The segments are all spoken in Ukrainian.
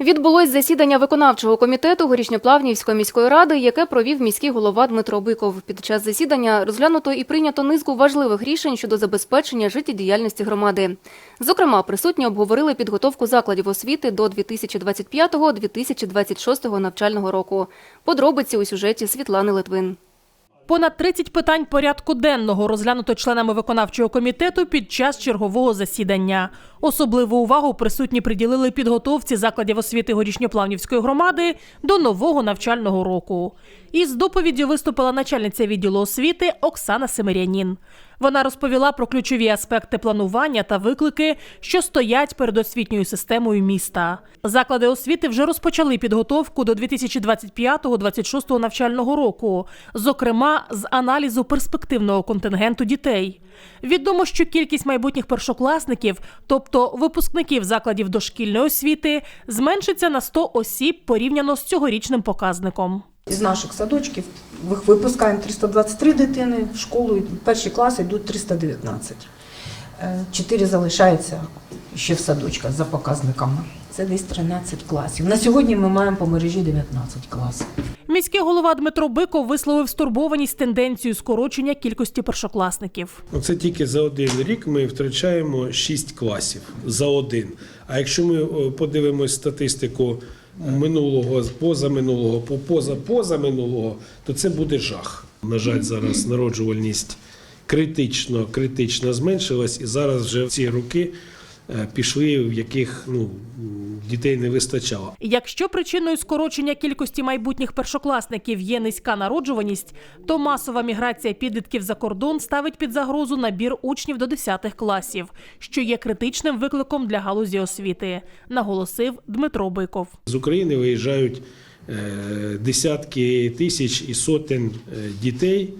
Відбулось засідання виконавчого комітету Горішньоплавнівської міської ради, яке провів міський голова Дмитро Биков. Під час засідання розглянуто і прийнято низку важливих рішень щодо забезпечення життєдіяльності громади. Зокрема, присутні обговорили підготовку закладів освіти до 2025-2026 навчального року. Подробиці у сюжеті Світлани Литвин. Понад 30 питань порядку денного розглянуто членами виконавчого комітету під час чергового засідання. Особливу увагу присутні приділили підготовці закладів освіти Горішньоплавнівської громади до нового навчального року. Із доповіддю виступила начальниця відділу освіти Оксана Семерянін. Вона розповіла про ключові аспекти планування та виклики, що стоять перед освітньою системою міста. Заклади освіти вже розпочали підготовку до 2025-2026 навчального року, зокрема з аналізу перспективного контингенту дітей. Відомо, що кількість майбутніх першокласників, тобто випускників закладів дошкільної освіти, зменшиться на 100 осіб порівняно з цьогорічним показником. Із наших садочків вих- випускаємо 323 дитини, в школу перші класи йдуть 319. Е, Чотири залишаються ще в садочках за показниками. Це десь 13 класів. На сьогодні ми маємо по мережі 19 класів. Міський голова Дмитро Биков висловив стурбованість тенденцією скорочення кількості першокласників. Це тільки за один рік ми втрачаємо 6 класів за один. А якщо ми подивимось статистику минулого, позаминулого, позапозаминулого, поза позаминулого, то це буде жах. На жаль, зараз народжувальність критично, критично зменшилась, і зараз вже в ці роки пішли, в яких ну, дітей не вистачало. Якщо причиною скорочення кількості майбутніх першокласників є низька народжуваність, то масова міграція підлітків за кордон ставить під загрозу набір учнів до 10 класів, що є критичним викликом для галузі освіти, наголосив Дмитро Биков. З України виїжджають е, десятки тисяч і сотень е, дітей.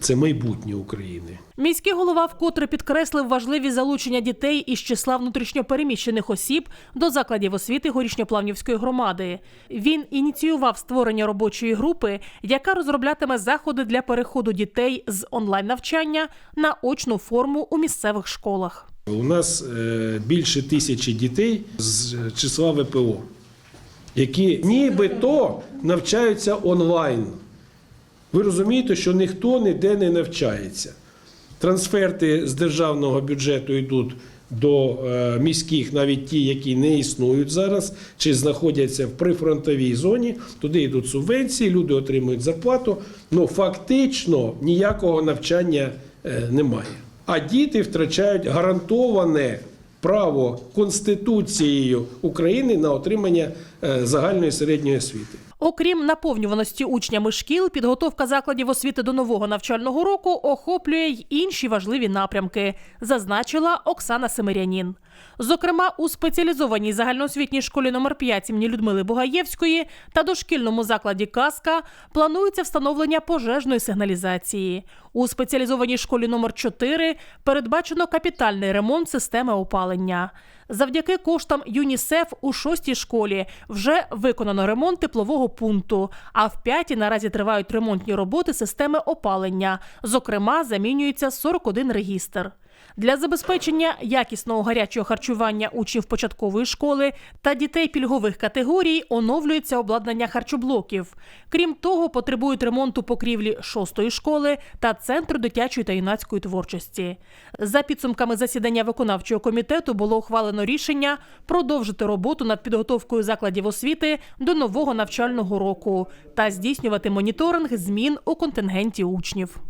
Це майбутнє України. Міський голова вкотре підкреслив важливість залучення дітей із числа внутрішньопереміщених осіб до закладів освіти Горішньоплавнівської громади. Він ініціював створення робочої групи, яка розроблятиме заходи для переходу дітей з онлайн навчання на очну форму у місцевих школах. У нас е, більше тисячі дітей з числа ВПО, які нібито навчаються онлайн. Ви розумієте, що ніхто ніде не навчається. Трансферти з державного бюджету йдуть до е, міських, навіть ті, які не існують зараз, чи знаходяться в прифронтовій зоні. Туди йдуть субвенції, люди отримують зарплату. Ну фактично ніякого навчання е, немає. А діти втрачають гарантоване право Конституцією України на отримання е, загальної середньої освіти. Окрім наповнюваності учнями шкіл, підготовка закладів освіти до нового навчального року охоплює й інші важливі напрямки, зазначила Оксана Семирянін. Зокрема, у спеціалізованій загальноосвітній школі номер 5 імені Людмили Бугаєвської та дошкільному закладі Казка планується встановлення пожежної сигналізації. У спеціалізованій школі номер 4 передбачено капітальний ремонт системи опалення. Завдяки коштам ЮНІСЕФ у шостій школі вже виконано ремонт теплового пункту. А в п'ятій наразі тривають ремонтні роботи системи опалення. Зокрема, замінюється 41 регістр. Для забезпечення якісного гарячого харчування учнів початкової школи та дітей пільгових категорій оновлюється обладнання харчоблоків. Крім того, потребують ремонту покрівлі шостої школи та центру дитячої та юнацької творчості. За підсумками засідання виконавчого комітету було ухвалено рішення продовжити роботу над підготовкою закладів освіти до нового навчального року та здійснювати моніторинг змін у контингенті учнів.